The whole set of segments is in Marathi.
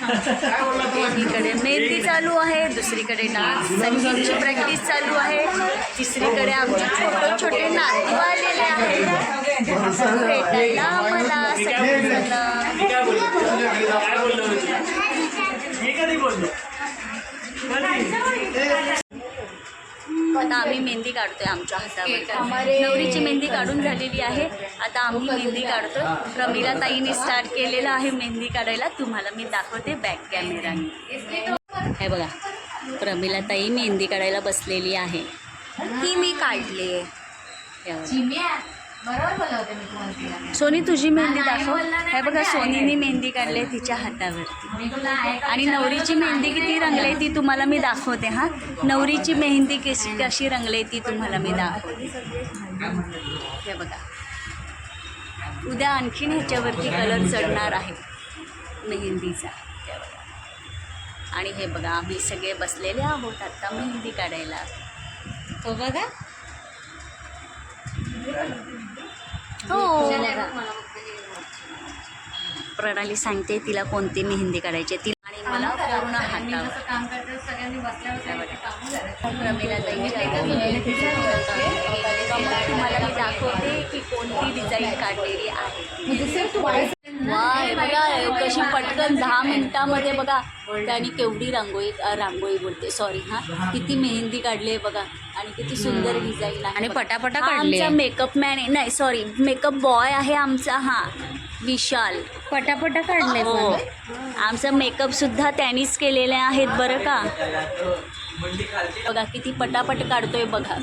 एकीकडे मेहंदी चालू आहे दुसरीकडे डान्स संगीतची प्रॅक्टिस चालू आहे तिसरीकडे आमचे छोटे छोटे नातू आलेले आहेत. भेटायला मला सगळेजण आता आम्ही मेहंदी काढतोय आमच्या हातावर. नवरीची मेहंदी काढून झालेली आहे. आता आम्ही मेहंदी काढतोय. प्रमिला ताईने स्टार्ट केलेलं आहे मेहंदी काढायला. तुम्हाला मी दाखवते बॅक कॅमेराने हे बघा. प्रमिला ताई मेहंदी काढायला बसलेली आहे. ही मी काढली हे. सोनी तुझी मेहंदी दाखव. हे बघा सोनीने मेहंदी काढली आहे तिच्या हातावरती. आणि नवरीची मेहंदी किती रंगली ती तुम्हाला मी दाखवते हां. नवरीची मेहंदी कशी कशी रंगली ती तुम्हाला मी दाखवते. हे बघा. उद्या आणखीन ह्याच्यावरती कलर चढणार आहे मेहंदीचा. हे बघा. आणि हे बघा आम्ही सगळे बसलेले आहोत आता मेहंदी काढायला. तो बघा. हो. प्रणाली सांगते तिला कोणती मेहंदी काढायची ती आणि मला पूर्ण हातावर. तुम्हाला मी दाखवते की कोणती डिझाईन काढलेली आहे. वा हे बघा कशी पटकन दहा मिनिटामध्ये बघा. त्यांनी केवढी रांगोळी रांगोळी बोलते सॉरी हां. किती मेहंदी काढली आहे बघा. आणि किती सुंदर डिझाईन आहे आणि. पटापटा काढली आमचा. मेकअप मॅन आहे. नाही सॉरी मेकअप बॉय आहे आमचा हा. विशाल. पटापटा काढले हो. आमचा मेकअप सुद्धा त्यांनीच केलेले आहेत बरं का? बघा किती पटापट काढतोय बघा.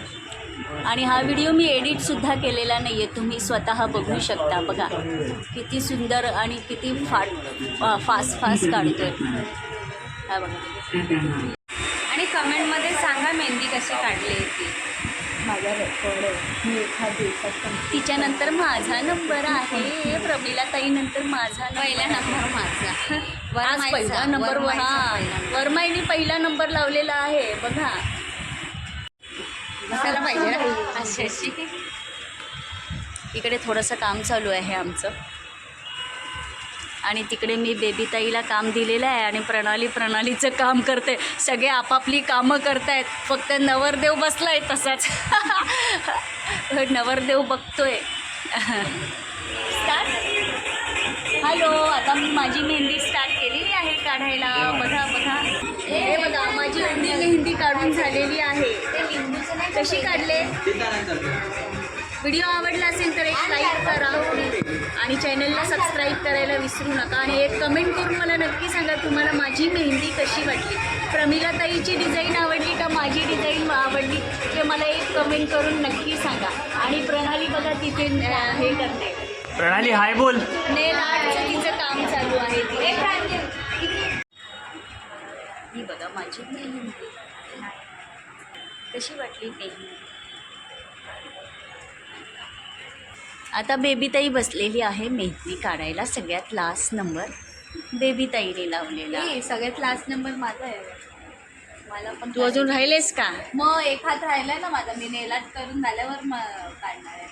आणि हा व्हिडिओ मी एडिट सुद्धा केलेला नाही आहे तुम्ही स्वतः बघू शकता. बघा किती सुंदर आणि किती फाट फास्ट फास्ट काढतोय. हा बघा. आणि कमेंटमध्ये सांगा मेहंदी कशी काढली ती. माझा रेकॉर्ड आहे. मी एका दिवसात तिच्यानंतर माझा नंबर आहे. प्रमिला ताईनंतर माझा पहिला नंबर माझा. आज पहिला नंबर हा. नंबर. वरमाईने पहिला नंबर लावलेला आहे. बघा. बसायला पाहिजे. ना अशी अशी. इकडे थोडंसं काम चालू आहे आमचं. आणि तिकडे मी बेबी ताईला काम दिलेलं आहे आणि प्रणाली प्रणालीचं काम करते. सगळे आपापली कामं करतायत. फक्त नवरदेव बसलाय तसाच. नवरदेव बघतोय. हॅलो आता मी माझी मेहंदी स्टार्ट केलेली आहे काढायला. बघा बघा. हे बघा माझी एवढी मेहंदी काढून झालेली आहे. कशी काढले? व्हिडिओ आवडला असेल तर एक लाईक करा आणि चॅनलला सबस्क्राईब करायला विसरू नका आणि एक कमेंट करून मला नक्की सांगा तुम्हाला माझी मेहंदी कशी वाटली? प्रमिला ताईची डिझाईन आवडली का माझी डिझाईन आवडली? ते मला एक कमेंट करून नक्की सांगा. आणि प्रणाली बघा तिथे हे करते. प्रणाली हाय बोल. नेल आर्टचं तिचं काम चालू आहे. ही बघा माझी मेहंदी. कशी वाटली मेहंदी आता बेबीताई बसलेली आहे मेहंदी काढायला सगळ्यात लास्ट नंबर बेबीताईने लावलेला. ए, सगळ्यात लास्ट नंबर माझा आहे. मला पण तू अजून राहिलेस का? मग एक हात राहिलाय ना माझा मी नेलाट करून झाल्यावर काढणार आहे.